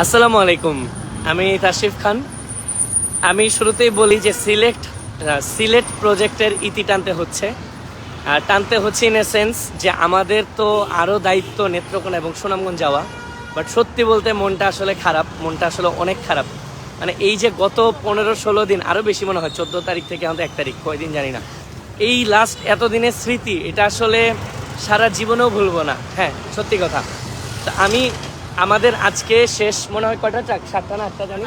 আসসালামু আলাইকুম। আমি তাশরিফ খান। আমি শুরুতেই বলি যে সিলেক্ট সিলেট প্রজেক্টের ইতি টানতে হচ্ছে। টানতে হচ্ছে ইন এ সেন্স যে আমাদের তো আরও দায়িত্ব নেত্রকোনা এবং সুনামগঞ্জ যাওয়া। বাট সত্যি বলতে মনটা আসলে খারাপ, মনটা আসলে অনেক খারাপ। মানে এই যে গত পনেরো ষোলো দিন আরও বেশি মনে হয়, চোদ্দ তারিখ থেকে আমাদের এক তারিখ, কয়দিন জানি না। এই লাস্ট এতদিনের স্মৃতি, এটা আসলে সারা জীবনেও ভুলবো না। হ্যাঁ সত্যি কথা। তা আমি আমাদের আজকে শেষ মনে হয় কয়টা ট্রাক? সাতটা না আটটা জানি।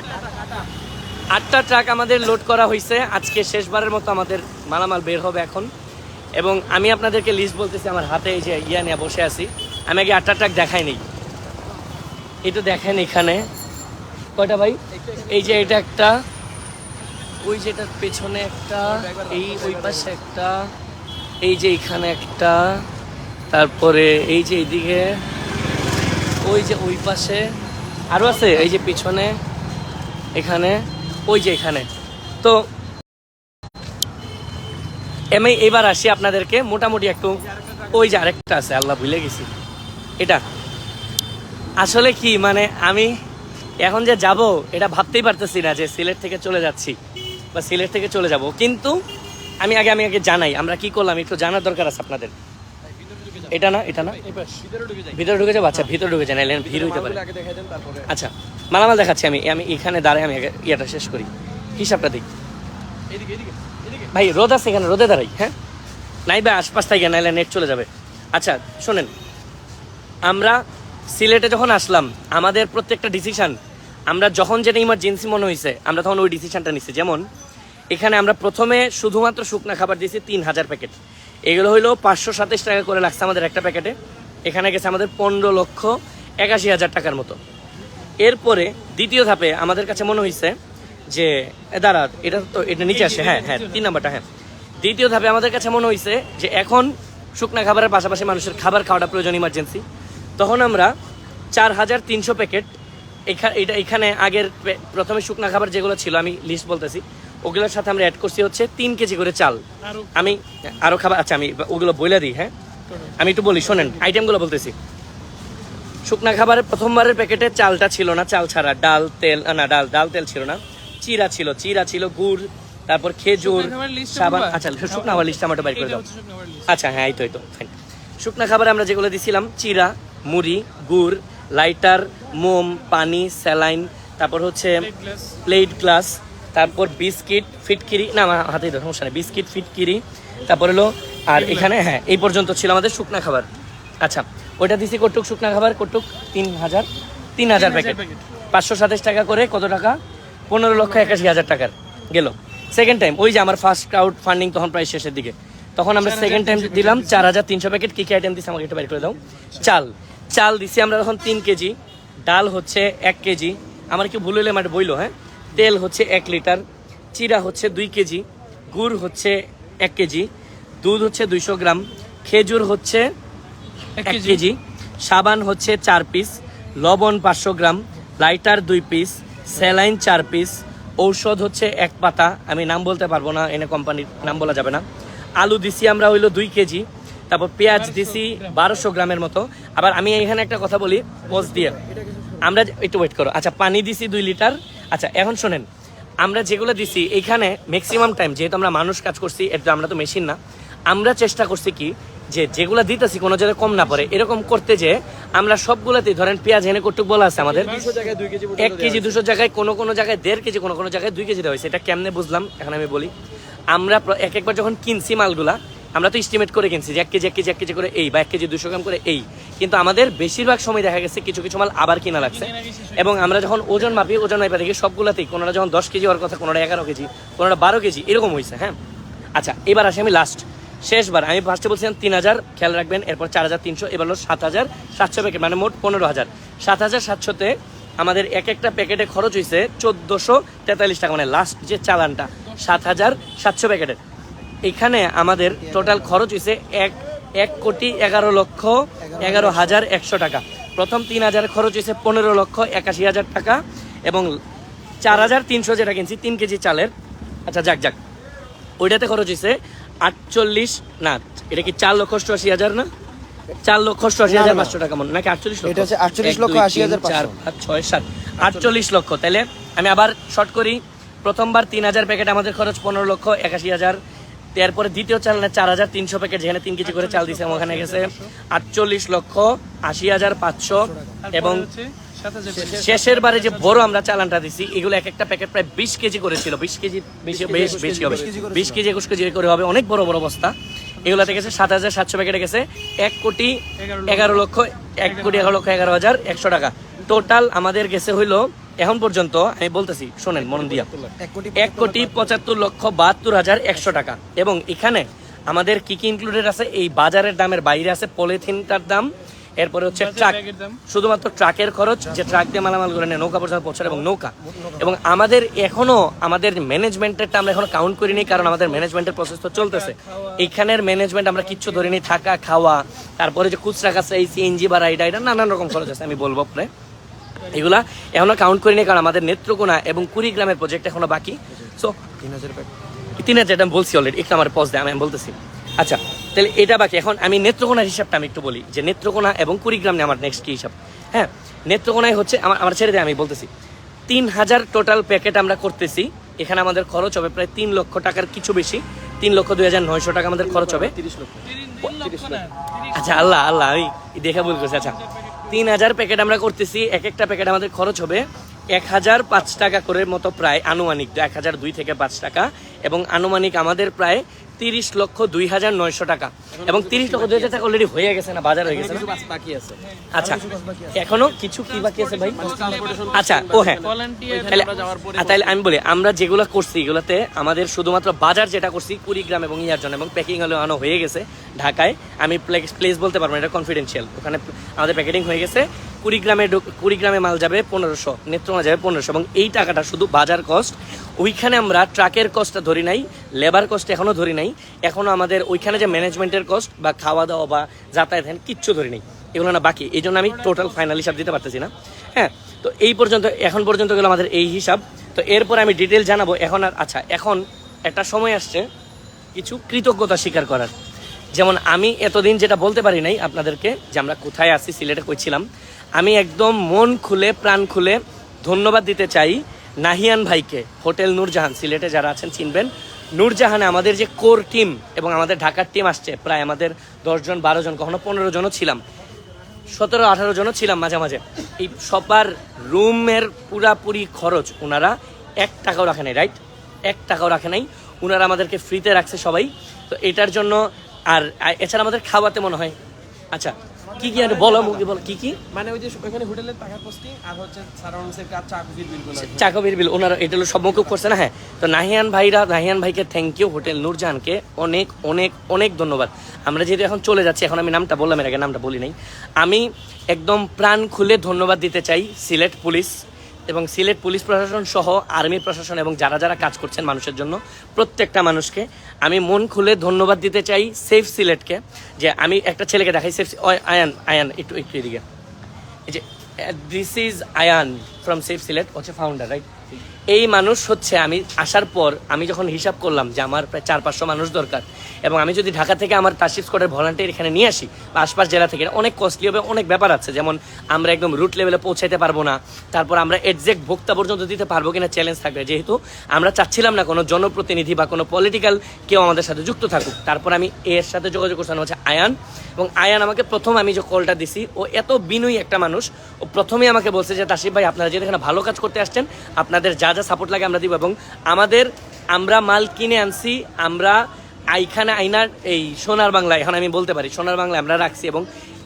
আটটা ট্রাক আমাদের লোড করা হয়েছে আজকে শেষবারের মতো আমাদের মালামাল বের হবে এখন। এবং আমি আপনাদেরকে লিস্ট বলতেছি, আমার হাতে এই যে ইয়া নিয়ে বসে আছি। আমি আগে আটটা ট্রাক দেখাই নেই। এটা দেখেন এখানে। কয়টা ভাই? এই যে এটা একটা, ওই যেটার পেছনে একটা, এই ওই পাশে একটা, এই যে এখানে একটা, তারপরে এই যে এইদিকে ওই যে ওই পাশে আরও আছে, এই যে পিছনে, এখানে, ওই যে এখানে। তো, আমি এবার আসি আপনাদেরকে, মোটামুটি একটু, ওই যে আরেকটা আছে, আল্লাহ ভুলে গেছি। এটা। আসলে কি মানে আমি এখন যে যাব, এটা ভাবতেই পারতেছি না যে সিলেট থেকে চলে যাচ্ছি, বা সিলেট থেকে চলে যাব। কিন্তু, আমি আগে আমি আগে জানাই, আমরা কি করলাম, একটু জানার দরকার আছে আপনাদের। এটা না এটা না? ভিতরে ঢুকে যাব? আচ্ছা ভিতরে ঢুকে যান এলেন ভিড় হইতে পারে। আচ্ছা মালামাল দেখাচ্ছি আমি আমি এখানে দাঁড়াই আমি ইয়েটা শেষ করি। হিসাবটা দিই ভাই রোদ আছে এখানে রোদে দাঁড়াই হ্যাঁ? নাই ভাই আশপাশ থেকে নাইলে নেট চলে যাবে। আচ্ছা শোনেন। আমরা সিলেটে যখন আসলাম আমাদের প্রত্যেকটা ডিসিশন আমরা যখন যেটা ইমার্জেন্সি মনে হয়েছে আমরা তখন ওই ডিসিশনটা নিচ্ছি যেমন এখানে আমরা প্রথমে শুধুমাত্র শুকনা খাবার দিয়েছি তিন হাজার প্যাকেট। এগুলো হইল পাঁচশো সাতাশ টাকা করে লাগছে আমাদের একটা প্যাকেটে। এখানে গেছে আমাদের পনেরো লক্ষ একাশি হাজার টাকার মতো। এরপরে দ্বিতীয় ধাপে আমাদের কাছে মনে হয়েছে যে দাঁড়া, এটা তো, এটা নিচে আসে হ্যাঁ হ্যাঁ তিন নাম্বারটা হ্যাঁ। দ্বিতীয় ধাপে আমাদের কাছে মনে হয়েছে যে, এখন শুকনা খাবারের পাশাপাশি মানুষের খাবার খাওয়াটা প্রয়োজন ইমার্জেন্সি তখন আমরা চার হাজার তিনশো প্যাকেট এখানে এটা এখানে আগের প্রথমে শুকনা খাবার যেগুলো ছিল, আমি লিস্ট বলতেছি ওগুলোর সাথে আমরা অ্যাড করছি হচ্ছে তিন কেজি করে চাল। আমি আরও খাবার আচ্ছা আমি ওগুলো বলে দিই হ্যাঁ? আমি একটু বলি শোনেন আইটেমগুলো বলতেছি। শুকনা খাবারের প্রথমবারের প্যাকেটে চালটা ছিল না চাল ছাড়া। ডাল তেল না ডাল ডাল তেল ছিল না। চিরা ছিল চিরা ছিল গুড় তারপর খেজুর সাবান আচ্ছা শুকনা খাবার লিস্ট আমারটা বাইর করে দাও। আচ্ছা হ্যাঁ এই তো এই তো ফাইন শুকনা খাবারে আমরা যেগুলো দিছিলাম চিরা মুড়ি গুড় লাইটার মোম পানি স্যালাইন তারপর হচ্ছে প্লেট গ্লাস তারপর বিস্কিট ফিটকিরি না আমার হাতেই তো সমস্যা নেই। বিস্কিট ফিটকিরি তারপর হলো আর এখানে হ্যাঁ এই পর্যন্ত ছিল আমাদের শুকনা খাবার। আচ্ছা ওইটা দিছি কটুক শুকনা খাবার কটুক তিন হাজার তিন হাজার প্যাকেট। পাঁচশো সাতাশ টাকা করে কত টাকা? পনেরো লক্ষ একাশি হাজার টাকার গেল। সেকেন্ড টাইম ওই যে আমার ফার্স্ট ক্রাউড ফান্ডিং তখন প্রায় শেষের দিকে। তখন আমরা সেকেন্ড টাইম দিলাম চার হাজার তিনশো প্যাকেট কী কী আইটেম দিছি আমাকে একটু বের করে দাও। চাল চাল দিছি আমরা তখন তিন কেজি ডাল হচ্ছে এক কেজি। আমার কি ভুল হইলে আমার বইলো হ্যাঁ? তেল হচ্ছে এক লিটার চিরা হচ্ছে দুই কেজি গুড় হচ্ছে এক কেজি দুধ হচ্ছে দুইশো গ্রাম খেজুর হচ্ছে এক। কেজি। সাবান হচ্ছে চার পিস লবণ পাঁচশো গ্রাম লাইটার দুই পিস স্যালাইন চার পিস ঔষধ হচ্ছে এক পাতা আমি নাম বলতে পারব না এনে কোম্পানির নাম বলা যাবে না। আলু দিছি আমরা হইল দুই কেজি তারপর পেঁয়াজ দিছি বারোশো গ্রামের মতো। আবার আমি এখানে একটা কথা বলি পোজ দিয়ে। আমরা একটু ওয়েট করো। আচ্ছা পানি দিছি দুই লিটার আচ্ছা এখন শোনেন। আমরা যেগুলো দিছি এখানে ম্যাক্সিমাম টাইম যেহেতু আমরা মানুষ কাজ করছি এটা আমরা তো মেশিন না। আমরা চেষ্টা করছি কি যে যেগুলো দিতেছি কোনো জায়গায় কম না পড়ে এরকম করতে যে আমরা সবগুলোতেই ধরেন পেঁয়াজ এনে কটুক বলা আছে আমাদের। এক কেজি দুশো জায়গায় কোনো কোনো জায়গায় দেড় কেজি কোনো কোনো জায়গায় দুই কেজি দেওয়া হয়েছে। এটা কেমনে বুঝলাম? এখন আমি বলি। আমরা এক একবার যখন কিনছি মালগুলা আমরা তো এস্টিমেট করে কিনছি যে এক কেজি এক কেজি এক কেজি করে এই বা এক কেজি দুশো গ্রাম করে এই। কিন্তু আমাদের বেশিরভাগ সময় দেখা গেছে কিছু কিছু মাল আবার কিনা লাগছে। এবং আমরা যখন ওজন মাপি, ওজন মাপা দেখি সবগুলাতেই কোনোটা যখন দশ কেজি হওয়ার কথা, কোনোটা এগারো কেজি, কোনোটা বারো কেজি, এরকম হয়েছে হ্যাঁ? আচ্ছা এবার আসি আমি লাস্ট শেষবার, আমি ফার্স্টে বলছিলাম তিন হাজার, খেয়াল রাখবেন, এরপর চার হাজার তিনশো, এবার হলো সাত হাজার সাতশো প্যাকেট মানে মোট পনেরো হাজার। সাত হাজার সাতশোতে আমাদের এক একটা প্যাকেটে খরচ হয়েছে চোদ্দোশো তেতাল্লিশ টাকা মানে লাস্ট যে চালানটা, সাত হাজার সাতশো প্যাকেটের এখানে আমাদের টোটাল খরচ হয়েছে এক এক কোটি এগারো লক্ষ এগারো হাজার একশো টাকা। প্রথম তিন হাজার খরচ হয়েছে পনেরো লক্ষ একাশি হাজার টাকা এবং চার হাজার তিনশো যেটা কিনছি তিন কেজি চালের। আচ্ছা যাক যাক। ওইটাতে খরচ হয়েছে আটচল্লিশ না এটা কি চার লক্ষ অষ্টআশি হাজার না? চার লক্ষ অষ্টআশি হাজার পাঁচশো টাকা মনে নাকি আটচল্লিশ লক্ষ? 48 লক্ষ আশি হাজার চার পাঁচ ছয় সাত। আটচল্লিশ লক্ষ। তাহলে আমি আবার শর্ট করি। প্রথমবার তিন হাজার প্যাকেট আমাদের খরচ পনেরো লক্ষ একাশি হাজার। এরপরে দ্বিতীয় চাল না চার হাজার তিনশো প্যাকেট যেখানে তিন কেজি করে চাল দিছে, ওখানে গেছে আটচল্লিশ লক্ষ আশি হাজার পাঁচশো। এবং শেষের বারে যে বড় আমরা চালানটা দিছি, এগুলো এক একটা প্যাকেট প্রায় বিশ কেজি করেছিল। বিশ কেজি, বেশি বেশ, বেশি হবে বিশ কেজি, একুশ কেজি করে হবে। অনেক বড় বড় বস্তা। এগুলাতে গেছে সাত হাজার সাতশো প্যাকেটে গেছে। এক কোটি এগারো লক্ষ, এক কোটি এগারো লক্ষ এগারো হাজার একশো টাকা। টোটাল আমাদের গেছে হইল এখন পর্যন্ত আমি বলতেছি শোনেন মন দিয়া। এক কোটি পঁচাত্তর লক্ষ বাহাত্তর হাজার একশো টাকা। এবং এখানে আমাদের কি কি ইনক্লুডেড আছে? এই বাজারের দামের বাইরে আছে পলিথিনটার দাম এরপরে হচ্ছে ট্রাক। শুধুমাত্র ট্রাকের খরচ যে ট্রাক দিয়ে মালামাল করে নেয় নৌকা পর্যন্ত পৌঁছায় এবং নৌকা। এবং আমাদের এখনও আমাদের ম্যানেজমেন্টেরটা আমরা এখনও কাউন্ট করিনি কারণ আমাদের ম্যানেজমেন্টের প্রসেস তো চলতেছে। এখানের ম্যানেজমেন্ট আমরা কিচ্ছু ধরিনি থাকা খাওয়া তারপরে যে খুচরা কাছে এই সিএনজি বা রাইড এটা নানান রকম খরচ আছে আমি বলব পরে এগুলা এখনও কাউন্ট করিনি কারণ আমাদের নেত্রকোনা এবং কুড়িগ্রামের প্রজেক্ট এখনও বাকি। সো তিন হাজার তিন হাজার আমি বলছি অলরেডি একটু আমার পজ দেয় আমি বলতেছি। আচ্ছা তাহলে এটা বাকি। এখন আমি নেত্রকোনার হিসাবটা আমি একটু বলি যে নেত্রকোনা এবং কুড়িগ্রাম নিয়ে আমার নেক্সট কি হিসাব? হ্যাঁ নেত্রকোনায় হচ্ছে আমার আমার ছেড়ে দেয় আমি বলতেছি। তিন হাজার টোটাল প্যাকেট আমরা করতেছি। এখানে আমাদের খরচ হবে প্রায় তিন লক্ষ টাকার কিছু বেশি। তিন লক্ষ দুই হাজার নয়শো টাকা আমাদের খরচ হবে। আচ্ছা আল্লাহ আল্লাহ আমি দেখে ভুল করছি। আচ্ছা তিন হাজার প্যাকেট আমরা করতেছি, এক একটা প্যাকেট আমাদের খরচ হবে। এক হাজার পাঁচ টাকা করে মতো প্রায় আনুমানিক, এক হাজার দুই থেকে পাঁচ টাকা। এবং আনুমানিক আমাদের প্রায় তিরিশ লক্ষ দুই হাজার নয়শো টাকা। এবং তিরিশ লক্ষ দুই হাজার টাকা অলরেডি হয়ে গেছে না, বাজার হয়ে গেছে আচ্ছা এখনও কিছু কি বাকি আছে ভাই? আচ্ছা ও হ্যাঁ। তাহলে আমি বলি, আমরা যেগুলো করছি, এগুলোতে আমাদের শুধুমাত্র বাজার যেটা করছি, কুড়িগ্রাম এবং ইয়ার জন্য এবং প্যাকিং হলে, আনো হয়ে গেছে ঢাকায়। আমি প্লেস বলতে পারব না, এটা কনফিডেন্সিয়াল ওখানে আমাদের প্যাকেটিং হয়ে গেছে, কুড়িগ্রামে কুড়িগ্রামে মাল যাবে পনেরোশো, নেত্রকোনা যাবে পনেরোশো, এবং এই টাকাটা শুধু বাজার কস্ট ওইখানে আমরা ট্রাকের কস্টটা ধরি নাই লেবার কস্ট এখনও ধরি নাই। এখনও আমাদের ওইখানে যে ম্যানেজমেন্টের কস্ট বা খাওয়া দাওয়া বা যাতায়াত কিচ্ছু ধরি নাই। এগুলো না বাকি। এই জন্য আমি টোটাল ফাইনাল হিসাব দিতে পারতেছি না। হ্যাঁ তো এই পর্যন্ত, এখন পর্যন্ত গেলো আমাদের এই হিসাব। তো এরপর আমি ডিটেল জানাব। এখন আর আচ্ছা এখন একটা সময় আসছে কিছু কৃতজ্ঞতা স্বীকার করার। যেমন আমি এতদিন যেটা বলতে পারি নাই আপনাদেরকে, যে আমরা কোথায় আছি, সিলেটে কইছিলাম। আমি একদম মন খুলে, প্রাণ খুলে ধন্যবাদ দিতে চাই নাহিয়ান ভাইকে, হোটেল নূরজাহান, সিলেটে যারা আছেন চিনবেন। নূরজাহানে আমাদের যে কোর টিম এবং আমাদের ঢাকার টিম আসছে, প্রায় আমাদের দশজন বারো জন, কখনো পনেরো জনও ছিলাম। সতেরো, আঠারো জনও ছিলাম মাঝে মাঝে। এই সবার রুমের পুরাপুরি খরচ ওনারা এক টাকাও রাখে নাই রাইট এক টাকাও রাখে নাই। ওনারা আমাদেরকে ফ্রিতে রাখছে সবাই। তো এটার জন্য আর এছাড়া আমাদের খাওয়াতে মনে হয়। আচ্ছা কি কি আর বলো মুখে বলো কি কি? মানে ওই যে ওখানে হোটেলের টাকা পোস্টিং আর হচ্ছে সারাউন্ডসের কাজ চাকুরির বিল চাকবির বিল ওনারা এটা হলো সম্মুখ করছে না? হ্যাঁ। তো নাহিয়ান ভাইরা নাহিয়ান ভাইকে থ্যাংক ইউ হোটেল নূরজাহানকে অনেক অনেক অনেক ধন্যবাদ। আমরা যেহেতু এখন চলে যাচ্ছি এখন আমি নামটা বললাম এর আগে নামটা বলি নাই। আমি একদম প্রাণ খুলে ধন্যবাদ দিতে চাই সিলেট পুলিশ এবং সিলেট পুলিশ প্রশাসন সহ আর্মি প্রশাসন এবং যারা যারা কাজ করছেন মানুষের জন্য, প্রত্যেকটা মানুষকে আমি মন খুলে ধন্যবাদ দিতে চাই সেফ সিলেটকে, যে আমি একটা ছেলেকে দেখাই, সেফ আয়ান আয়ান, একটু একটু এদিকে। এই যে this is Ayan from Safe Sylhet, হচ্ছে ফাউন্ডার রাইট এই মানুষ হচ্ছে আমি আসার পর আমি যখন হিসাব করলাম যে আমার প্রায় চার, পাঁচশো মানুষ দরকার, এবং আমি যদি ঢাকা থেকে আমার তাসিফ স্কোয়াডের ভলান্টিয়ার এখানে নিয়ে আসি, বা আশপাশ জেলা থেকে, অনেক কস্টলি হবে, অনেক ব্যাপার আছে, যেমন আমরা একদম রুট লেভেলে পৌঁছাইতে পারব না, তারপর আমরা এক্সাক্ট ভোক্তা পর্যন্ত দিতে পারব কিনা চ্যালেঞ্জ থাকবে, যেহেতু আমরা চাচ্ছিলাম না কোনো জনপ্রতিনিধি বা কোনো পলিটিক্যাল কেউ আমাদের সাথে যুক্ত থাকুক। তারপর আমি এর সাথে যোগাযোগ করছিলাম হচ্ছে আয়ান, এবং আয়ান আমাকে প্রথম আমি যে কলটা দিছি, ও এত বিনয়ী একটা মানুষ, ও প্রথমেই আমাকে বলছে যে, তাসিফ ভাই, আপনারা যেহেতু এখানে ভালো কাজ করতে আসছেন, আপনাদের যা যা সাপোর্ট লাগে আমরা দিব এবং আমাদের, আমরা মাল কিনে আনছি, আমরা এইখানে আইনার এই সোনার বাংলা এখন আমি বলতে পারি, সোনার বাংলা আমরা রাখছি এবং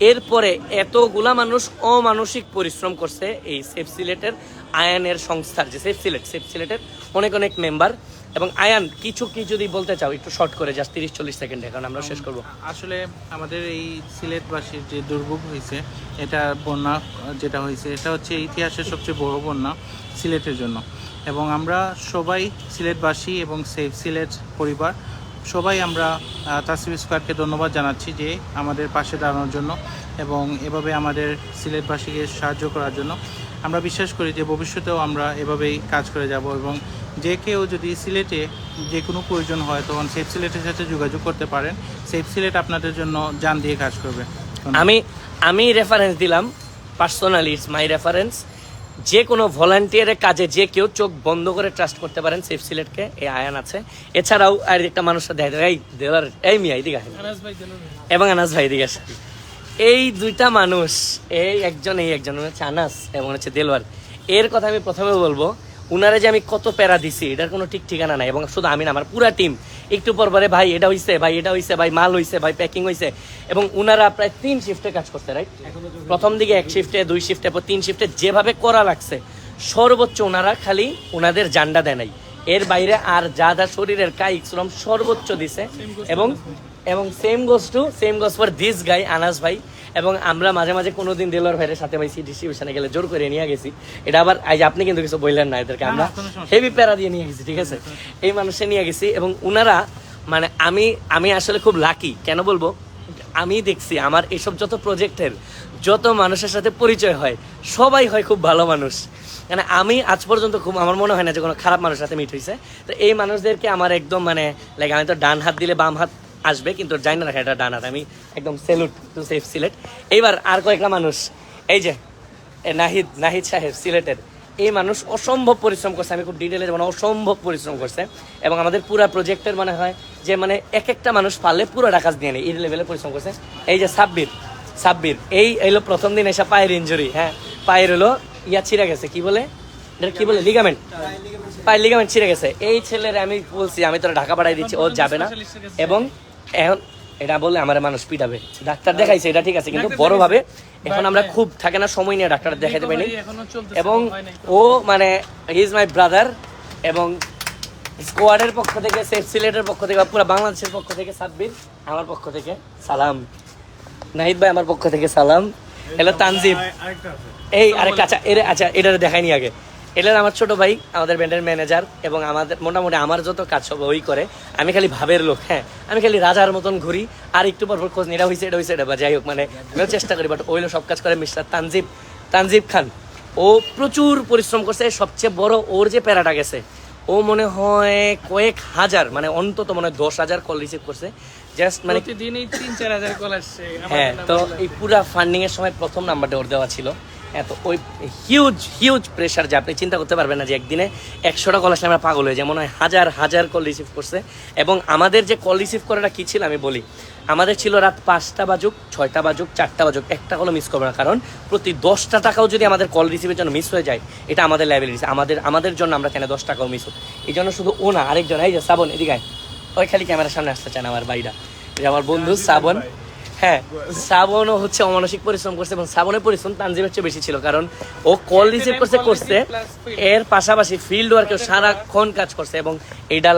এরপরে এতগুলা মানুষ অমানসিক পরিশ্রম করছে এই সেফ সিলেটের আয়ানের সংস্থার, যে সেফ সিলেট সেফ সিলেটের অনেক অনেক মেম্বার এবং আয়ান, কিছু কি যদি বলতে চাও, একটু শর্ট করে জাস্ট তিরিশ চল্লিশ সেকেন্ডে কারণ আমরা শেষ করব। আসলে আমাদের এই সিলেটবাসীর যে দুর্ভোগ হয়েছে, এটা বন্যা যেটা হয়েছে, এটা হচ্ছে ইতিহাসের সবচেয়ে বড় বন্যা সিলেটের জন্য। এবং আমরা সবাই সিলেটবাসী এবং সেফ সিলেট পরিবার। সবাই আমরা তাসিম স্কোয়ারকে ধন্যবাদ জানাচ্ছি যে আমাদের পাশে দাঁড়ানোর জন্য এবং এভাবে আমাদের সিলেটবাসীকে সাহায্য করার জন্য। আমরা বিশ্বাস করি যে ভবিষ্যতেও আমরা এভাবেই কাজ করে যাব এবং যে কেউ যদি সিলেটে যে কোনো প্রয়োজন হয় তখন সেফ সিলেটের সাথে যোগাযোগ করতে পারেন। সেফ সিলেট আপনাদের জন্য যান দিয়ে কাজ করবে। আমি আমি রেফারেন্স দিলাম পার্সোনালি ইটস মাই রেফারেন্স যে কোনো ভলান্টিয়ারের কাজে যে কেউ চোখ বন্ধ করে ট্রাস্ট করতে পারেন সেফ সিলেটকে এই আয়ান আছে এছাড়াও আর একটা মানুষটা দেখা এই দেওয়ার এই মিয়া এদিকে আসেন। এবং আনাস ভাই এদিকে আসেন। এই দুইটা মানুষ এই একজন এই একজন হচ্ছে আনাস এবং হচ্ছে দেলোয়ার এর কথা আমি প্রথমে বলব উনারে যে আমি কত প্যারা দিছি, এটার কোনো ঠিক ঠিকানা নাই। এবং শুধু আমি না আমার পুরা টিম একটু পর পরে ভাই, এটা হইছে, ভাই, এটা হইছে, ভাই, মাল হইছে, ভাই প্যাকিং হইছে। এবং উনারা প্রায় তিন শিফটে কাজ করতে রাইট প্রথম দিকে এক শিফটে দুই শিফটে পর তিন শিফটে যেভাবে করা লাগছে, সর্বোচ্চ ওনারা খালি ওনাদের জান্ডা দেয় নাই। এর বাইরে আর যা যা শরীরের কায়িক শ্রম সর্বোচ্চ দিছে। এবং এবং same goes to same goes for this guy Anas ভাই। এবং আমরা মাঝে মাঝে কোনোদিন দেলোয়ার ভাইয়ের সাথে ভাই ডিস্ট্রিবিউশনে গেলে জোর করে নিয়ে গেছি। এটা আবার আজ আপনি কিন্তু কিছু বললেন না এদেরকে আমরা কোনো। হেভি প্যারা দিয়ে নিয়ে গেছি ঠিক আছে? এই মানুষে নিয়ে গেছি এবং উনারা মানে আমি আমি আসলে খুব লাকি কেন বলব? আমি দেখছি আমার এসব যত প্রজেক্টের যত মানুষের সাথে পরিচয় হয় সবাই হয় খুব ভালো মানুষ। মানে আমি আজ পর্যন্ত খুব আমার মনে হয় না যে কোনো খারাপ মানুষের সাথে মিট হয়েছে তো এই মানুষদেরকে আমার একদম মানে লাইক আমি তো ডান হাত দিলে বাম হাত আসবে কিন্তু জানি না রাখা এটা ডান হাত আমি একদম সেলুট টু সেফ সিলেট এইবার আর কয়েকটা মানুষ এই যে নাহিদ নাহিদ সাহেব সিলেটের এই মানুষ অসম্ভব পরিশ্রম করছে আমি খুব ডিটেলে মানে অসম্ভব পরিশ্রম করছে। এবং আমাদের পুরো প্রজেক্টের মনে হয় যে মানে এক একটা মানুষ পারলে পুরো কাজ দিয়ে নেই এই লেভেলে পরিশ্রম করছে। এই যে সাব্বির সাব্বির এই এলো প্রথম দিন এসে পায়ের ইঞ্জুরি হ্যাঁ। পায়ের হলো ইয়া ছিঁড়ে গেছে কি বলে? এটা কি বলে? লিগামেন্ট পায়ের লিগামেন্ট ছিঁড়ে গেছে। এই ছেলের আমি বলছি আমি তোরা ঢাকা পাঠাই দিচ্ছি ও যাবে না। এবং এখন এটা বললে আমার মানুষ পিটাবে। ডাক্তার দেখাইছে এটা ঠিক আছে কিন্তু বড় ভাবে এখন আমরা খুব থাকে না সময় নিয়ে ডাক্তার দেখাতে পারিনি। এবং ও মানে ইজ মাই ব্রাদার এবং স্কোয়াডের পক্ষ থেকে সেফ সিলেটের পক্ষ থেকে বা পুরো বাংলাদেশের পক্ষ থেকে সাব্বির আমার পক্ষ থেকে সালাম। নাহিদ ভাই আমার পক্ষ থেকে সালাম। হ্যালো তানজিব এই আরেকটা আচ্ছা এর আচ্ছা এটা দেখাইনি আগে। এটার আমার ছোট ভাই আমাদের ব্যান্ডের ম্যানেজার এবং আমাদের মোটামুটি আমার যত কাজ সব ওই করে। আমি খালি ভাবের লোক হ্যাঁ। আমি খালি রাজার মতন ঘুরি আর একটু পর পর খোঁজ এটা হয়েছে এটা হয়েছে এটা বা যাই হোক মানে আমিও চেষ্টা করি বাট ওইলো সব কাজ করে মিস্টার তানজিব। তানজিব খান ও প্রচুর পরিশ্রম করছে সবচেয়ে বড় ওর যে প্যারাটা গেছে ও মনে হয় কয়েক হাজার মানে অন্তত মনে হয় দশ হাজার কল রিসিভ করছে। জাস্ট মানে তিন চার হাজার কল আসছে। হ্যাঁ তো এই পুরা ফান্ডিং এর সময় প্রথম নাম্বারটা ওর দেওয়া ছিল। এত ওই হিউজ হিউজ প্রেশার যে আপনি চিন্তা করতে পারবেন না যে একদিনে একশোটা কল আসলে আমরা পাগল হয়ে যায় মনে হয় হাজার হাজার কল রিসিভ করছে। এবং আমাদের যে কল রিসিভ করাটা কী ছিল আমি বলি। আমাদের ছিল রাত পাঁচটা বাজুক ছয়টা বাজুক চারটা বাজুক। একটা কলও মিস করবে না। কারণ প্রতি দশটা টাকাও যদি আমাদের কল রিসিভের জন্য মিস হয়ে যায় এটা আমাদের লাইব্রেরি আমাদের আমাদের জন্য আমরা কেন দশ টাকাও মিস হোক এই জন্য শুধু ও না আরেকজন। এই যে শ্রাবণ এদিকে ওই খালি ক্যামেরার সামনে আসতে চান আমার যে আমার বন্ধু শ্রাবণ হ্যাঁ শ্রাবণও হচ্ছে অমানসিক পরিশ্রম করছে এবং শ্রাবণের পরিশ্রম তানজিমের চেয়ে বেশি ছিল কারণ ও কল রিসিভ করছে করছে এর পাশাপাশি ফিল্ড ওয়ার্কেও সারাক্ষণ কাজ করছে এবং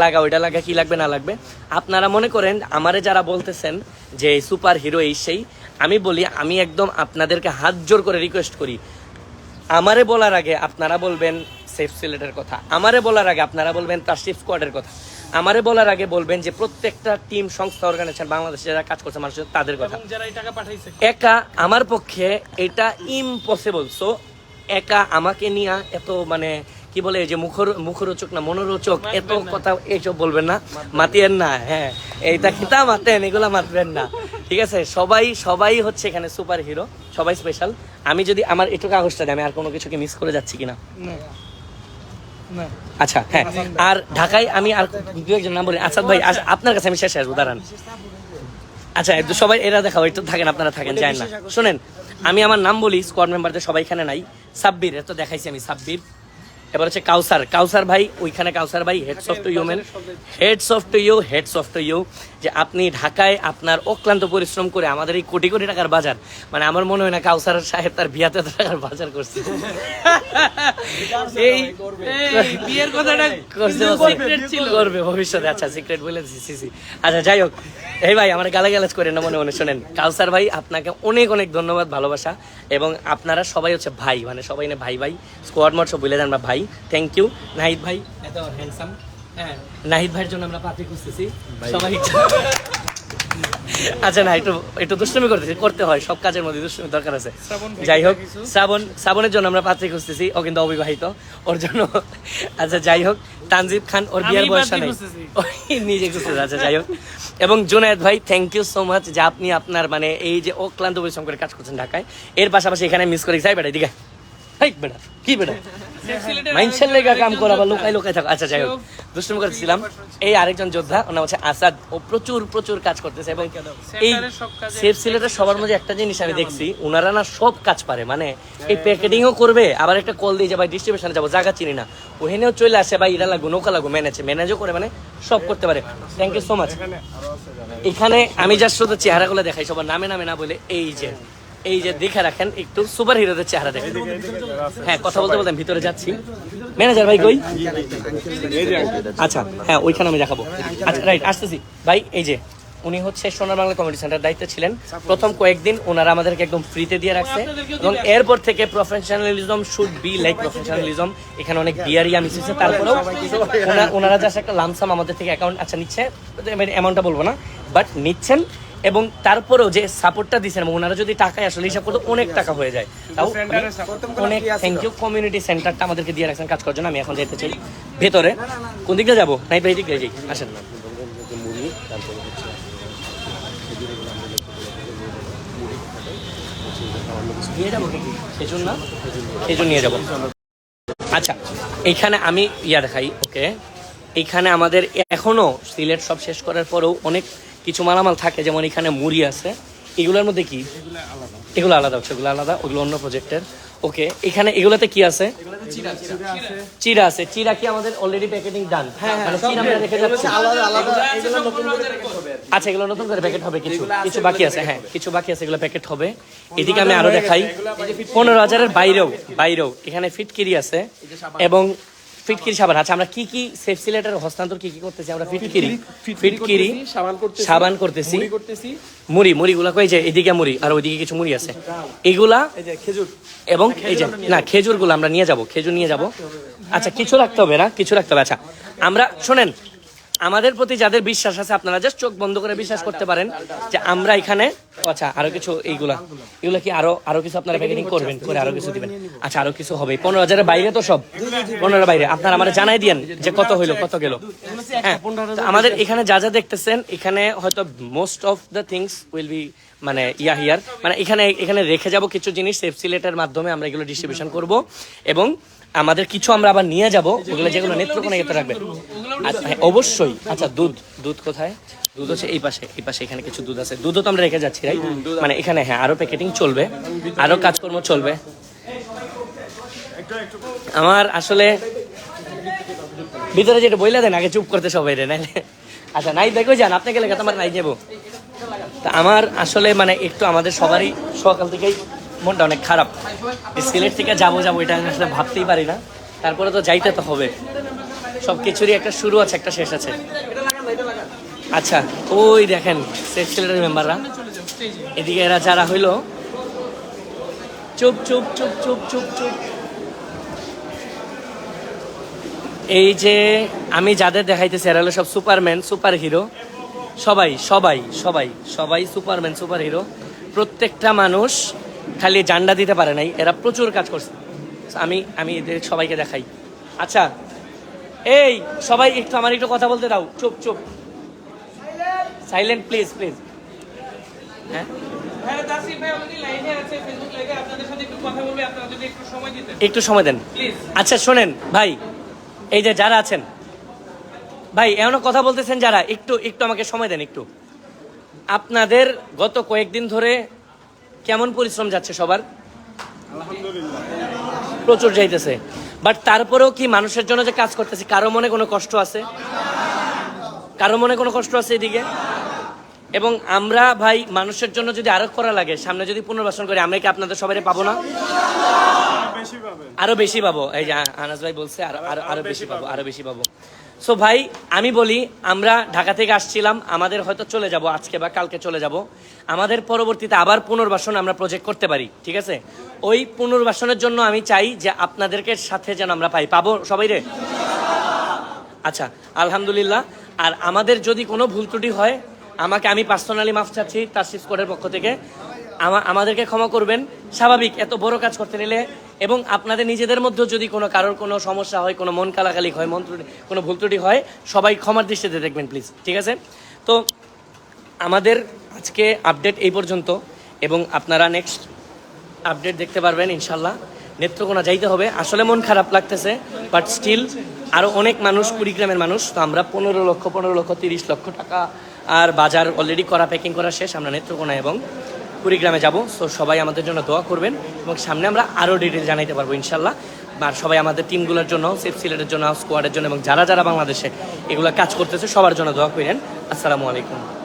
লাগা ওইটা লাগা কি লাগবে না লাগবে। আপনারা মনে করেন আমারে যারা বলতেছেন যে সুপার হিরো এই সেই আমি বলি আমি একদম আপনাদেরকে হাত জোর করে রিকোয়েস্ট করি। আমারে বলার আগে আপনারা বলবেন সেফ সিলেটের কথা। আমারে বলার আগে আপনারা বলবেন তাশরিফ স্কোয়াডের কথা। আমারে বলার আগে বলবেন যে প্রত্যেকটা টিম সংস্থা অর্গানাইজেশন বাংলাদেশে যারা কাজ করছে মানুষের তাদের কথা। যারা এই টাকা পাঠাইছে। একা আমার পক্ষে এটা ইম্পসিবল সো একা আমাকে নিয়ে এত মানে কি বলে এই যে মুখর মুখরোচক না মনোরোচক এত কথা এইসব বলবেন না। মাতিয়েন না হ্যাঁ। এইটা খিতা মাতেন এগুলা মাতবেন না। ঠিক আছে? সবাই সবাই হচ্ছে এখানে সুপার হিরো সবাই স্পেশাল আমি যদি আমার একটু কাগজটা দিই আমি আর কোনো কিছুকে মিস করে যাচ্ছি কিনা? আচ্ছা হ্যাঁ। আর ঢাকায় আমি আর দু একজন নাম বলি। আসাদ ভাই আপনার কাছে আমি শেষে আসব দাঁড়ান। আচ্ছা সবাই এরা দেখাও একটু থাকেন আপনারা থাকেন যায় না। শোনেন আমি আমার নাম বলি স্কোয়াড মেম্বারদের সবাই এখানে নাই। সাব্বির এত দেখাইছি আমি সাব্বির। এবার হচ্ছে কাউসার। কাউসার ভাই ওইখানে কাউসার ভাই heads off to you man heads off to you heads off to you যে আপনি ঢাকায় আপনার অক্লান্ত পরিশ্রম করে আমাদের এই কোটি কোটি টাকার বাজার মানে আমার মনে হয় না কাউসার সাহেব তার বিয়াতে টাকার বাজার করছে। এই বিয়ের কথাটা করছে secret ছিল। করবে ভবিষ্যতে। আচ্ছা সিক্রেট বলে দিছি সি, সি। আচ্ছা যাই হোক। এই ভাই আমার গালাগালাজ করেন না মনে মনে শোনেন। কাউসার ভাই আপনাকে অনেক অনেক ধন্যবাদ ভালোবাসা। এবং আপনারা সবাই হচ্ছে ভাই মানে সবাই না ভাই ভাই। স্কোয়াড মোট সব বলে দেন আমরা ভাই। থ্যাংক ইউ নাহিদ ভাই এত হ্যান্ডসাম হ্যাঁ নাহিদ ভাইয়ের জন্য আমরা পাত্রী খুঁজতেছি। সবাই আচ্ছা না একটু একটু দুষ্টুমি করতেছি করতে হয় সব কাজের মধ্যে দুষ্টুমি দরকার আছে। যাই হোক? শ্রাবণ শ্রাবণের জন্য আমরা পাত্রী খুঁজতেছি ও কিন্তু অবিবাহিত ওর জন্য। আচ্ছা যাই হোক তানজিব খান ওর বিয়ের বয়স নেই। নিজে খুঁজতেছে আচ্ছা যাই হোক। এবং জুনায়েদ ভাই থ্যাংক ইউ সো মাচ যে আপনি আপনার মানে এই যে অক্লান্ত পরিশ্রম করে কাজ করছেন ঢাকায়। এর পাশাপাশি এখানে মিস করে। যাই বেটা এদিকে হাই বেটা কি বেটা? মাইনসের লেগা কাম করা বা লোকাই লোকাই থাকো। আচ্ছা যাই হোক দুষ্টুমি করতেছিলাম। এই আরেকজন যোদ্ধা ওনার হচ্ছে আসাদ। ও প্রচুর প্রচুর কাজ করতেছে এবং এই সেন্টারের সব কাজে- সেফ সিলেটের সবার মধ্যে একটা জিনিস আমি দেখছি ওনারা না সব কাজ পারে। মানে এই প্যাকেটিংও করবে আবার একটা কল দিয়ে যে ভাই ডিস্ট্রিবিউশনে যাব জায়গা চিনি না। ওখানেও চলে আসে ভাই এটা লাগবো নৌকা লাগবো ম্যানেজ ম্যানেজও করে মানে সব করতে পারে। থ্যাংক ইউ সো মাচ এখানে আমি জাস্ট শুধু চেহারাগুলো দেখাই সবার নামে নামে না বলে এই যে এই যে দেখে রাখেন একটু সুপার হিরোদের চেহারা দেখেন। হ্যাঁ কথা বলতে বলতে ভিতরে যাচ্ছি। ম্যানেজার ভাই কই? আচ্ছা হ্যাঁ ওইখানে আমি দেখাবো। আচ্ছা রাইট আসতেছি। ভাই এই যে উনি হচ্ছে সোনার বাংলা কমিউনিটি সেন্টার দায়িত্বে ছিলেন। প্রথম কয়েকদিন ওনারা আমাদেরকে একদম ফ্রিতে দিয়ে রাখছে। এবং এরপর থেকে professionalism should be like professionalism এখানে অনেক বিয়ারিয়া মিশেছে তারপরেও ওনা- ওনারা জাস্ট একটা লামসাম আমাদের থেকে অ্যাকাউন্ট আচ্ছা নিচ্ছে। অ্যামাউন্টটা বলব না বাট নিচ্ছেন। এবং তারপরেও যে সাপোর্টটা দিচ্ছেন এবং ওনারা যদি টাকায় আসলে হিসাব করতে অনেক টাকা হয়ে যায়। তাও অনেক- থ্যাংক ইউ কমিউনিটি সেন্টারটা আমাদেরকে দিয়ে রাখছেন কাজ করার জন্য। আমি এখন যেতে চাই। ভেতরে। কোন দিক যাব? নাই ভাই দিক যাই আসেন না। নিয়ে যাব খেজুর না খেজুর নিয়ে যাব। আচ্ছা এইখানে আমি ইয়া দেখাই ওকে? এইখানে আমাদের এখনও সিলেট সব শেষ করার পরেও অনেক কিছু মালামাল থাকে যেমন এখানে মুড়ি আছে। এগুলোর মধ্যে কি? এগুলো আলাদা হচ্ছে এগুলো আলাদা ওগুলো অন্য প্রজেক্টের ওকে এখানে এগুলোতে কি আছে? চিরা আছে। চিরা কি আমাদের অলরেডি প্যাকেটিং ডান চিরা আমরা রেখে যাচ্ছি। আচ্ছা এগুলো নতুন করে প্যাকেট হবে। কিছু কিছু বাকি আছে হ্যাঁ কিছু বাকি আছে এগুলো প্যাকেট হবে। এদিকে আমি আরও দেখাই। পনেরো হাজারের বাইরেও বাইরেও এখানে ফিটকিরি আছে। এবং ফিটকিরি সাবান। আচ্ছা আমরা কি কি সেফ সিলেটার হস্তান্তর কি কি করতেছি? আমরা ফিটকিরি ফিটকিরি সাবান করতেছি সাবান করতেছি। মুড়ি করতেছি। মুড়ি মুড়িগুলা কই যে এদিকে মুড়ি আর ওইদিকে কিছু মুড়ি আছে। এগুলা এই যে খেজুর। এবং এই যে না খেজুরগুলো আমরা নিয়ে যাব খেজুর নিয়ে যাব। আচ্ছা কিছু রাখতে হবে না কিছু রাখতে হবে। আচ্ছা আমরা শোনেন আমাদের প্রতি যাদের বিশ্বাস আছে, আপনারা জাস্ট চোখ বন্ধ করে বিশ্বাস করতে পারেন যে আমরা এখানে আচ্ছা আরও কিছু এইগুলা। এগুলা কি আরও আরও কিছু আপনারা প্যাকেটিং করবেন? করে আরও কিছু দিবেন। আচ্ছা আরও কিছু হবে। পনেরো হাজারের বাইরে তো সব। পনেরো বাইরে। আপনারা আমাদের জানাই দিয়েন যে কত হইল, কত গেল। হ্যাঁ আমাদের এখানে যা যা দেখতেছেন, এখানে হয়তো most of the things will be মানে ইয়া হিয়ার মানে এখানে এখানে রেখে যাব কিছু জিনিস সেফ সিলেটের মাধ্যমে আমরা এগুলো ডিস্ট্রিবিউশন করব। এবং আমাদের কিছু আমরা আবার নিয়ে যাব ওগুলো যেগুলো নেত্রকোনা ইয়েতে রাখবে। হ্যাঁ, অবশ্যই। আচ্ছা দুধ। দুধ কোথায়? দুধ হচ্ছে এই পাশে এই পাশে এখানে কিছু দুধ আছে। দুধও তো আমরা রেখে যাচ্ছি রাই মানে এখানে হ্যাঁ আরও প্যাকেটিং চলবে আরও কাজকর্ম চলবে। আমার আসলে ভিতরে যেটা বইলা দেন আগে চুপ করতে সবাই রে নাইলে। আচ্ছা নাই দেখো যান আপনাকে আপনি গেলে তোমার নাই যাব। তা আমার আসলে মানে একটু আমাদের সবারই সকাল থেকেই মনটা অনেক খারাপ। সিলেট থেকে যাব যাব এটা আমি আসলে ভাবতেই পারি না। তারপরে তো যাইতে তো হবে। সব কিছুরই একটা শুরু আছে, একটা শেষ আছে। আচ্ছা ওই দেখেন সিলেটের মেম্বাররা। এদিকে এরা যারা হইল, চুপ চুপ চুপ চুপ চুপ চুপ। এই যে আমি যাদের দেখাইতেছি, এরা হলো সব সুপারম্যান সুপার হিরো সবাই সবাই সবাই সবাই সুপারম্যান সুপার হিরো প্রত্যেকটা মানুষ খালি জান্ডা দিতে পারে নাই এরা প্রচুর কাজ করছে। আমি আমি এদের সবাইকে দেখাই। আচ্ছা এই সবাই একটু আমার একটু কথা বলতে দাও। চুপ চুপ। সাইলেন্ট প্লিজ প্লিজ হ্যাঁ? হ্যাঁ একটু সময় দেন। আচ্ছা শোনেন ভাই এই যে যারা আছেন ভাই এমন কথা বলতেছেন যারা একটু একটু আমাকে সময় দেন একটু। আপনাদের গত কয়েকদিন ধরে কেমন পরিশ্রম যাচ্ছে সবার? প্রচুর যাইতেছে। বাট তারপরেও কি মানুষের জন্য যে কাজ করতেছি কারও মনে কোনো কষ্ট আছে? কারও মনে কোনো কষ্ট আছে এদিকে? এবং আমরা ভাই মানুষের জন্য যদি আরও করা লাগে সামনে যদি পুনর্বাসন করি আমরা কি আপনাদের সবাই পাবো না? আরও বেশি পাবো। এই যে আনাস ভাই বলছে আরও আরও বেশি পাবো আরও বেশি পাবো। সো ভাই, আমি বলি, আমরা ঢাকা থেকে আসছিলাম, আমাদের হয়তো চলে যাব আজকে বা কালকে চলে যাব। আমাদের পরবর্তীতে আবার পুনর্বাসন আমরা প্রজেক্ট করতে পারি, ঠিক আছে? ওই পুনর্বাসনের জন্য আমি চাই যে আপনাদেরকে সাথে যেন আমরা পাই। পাবো সবাই রে? আচ্ছা আলহামদুলিল্লাহ। আর আমাদের যদি কোনো ভুল ত্রুটি হয়, আমাকে আমি পার্সোনালি মাফ চাচ্ছি তাসিস কোডের পক্ষ থেকে। আমাদেরকে ক্ষমা করবেন। স্বাভাবিক, এত বড় কাজ করতে নিলে এবং আপনাদের নিজেদের মধ্যেও যদি কোনো কারোর কোনো সমস্যা হয়, কোনো মন কালাকালি হয়, মন ত্রুটি, কোনো ভুল ত্রুটি হয়, সবাই ক্ষমার দৃষ্টিতে দেখবেন প্লিজ ঠিক আছে? তো আমাদের আজকে আপডেট এই পর্যন্ত, এবং আপনারা নেক্সট আপডেট দেখতে পারবেন ইনশাল্লাহ নেত্রকোনা যাইতে হবে। আসলে মন খারাপ লাগতেছে বাট স্টিল আরও অনেক মানুষ কুড়িগ্রামের মানুষ, তো আমরা পনেরো লক্ষ পনেরো লক্ষ, তিরিশ লক্ষ টাকা আর বাজার অলরেডি করা প্যাকিং করা শেষ। আমরা নেত্রকোনা এবং কুড়িগ্রামে যাব সো সবাই আমাদের জন্য দোয়া করবেন এবং সামনে আমরা আরও ডিটেল জানাইতে পারব, ইনশাল্লাহ। আর সবাই আমাদের টিমগুলোর জন্য সেফ সিলেটের জন্য স্কোয়াডের জন্য এবং যারা যারা বাংলাদেশে এগুলো কাজ করতেছে, সবার জন্য দোয়া করেন। আসসালামু আলাইকুম।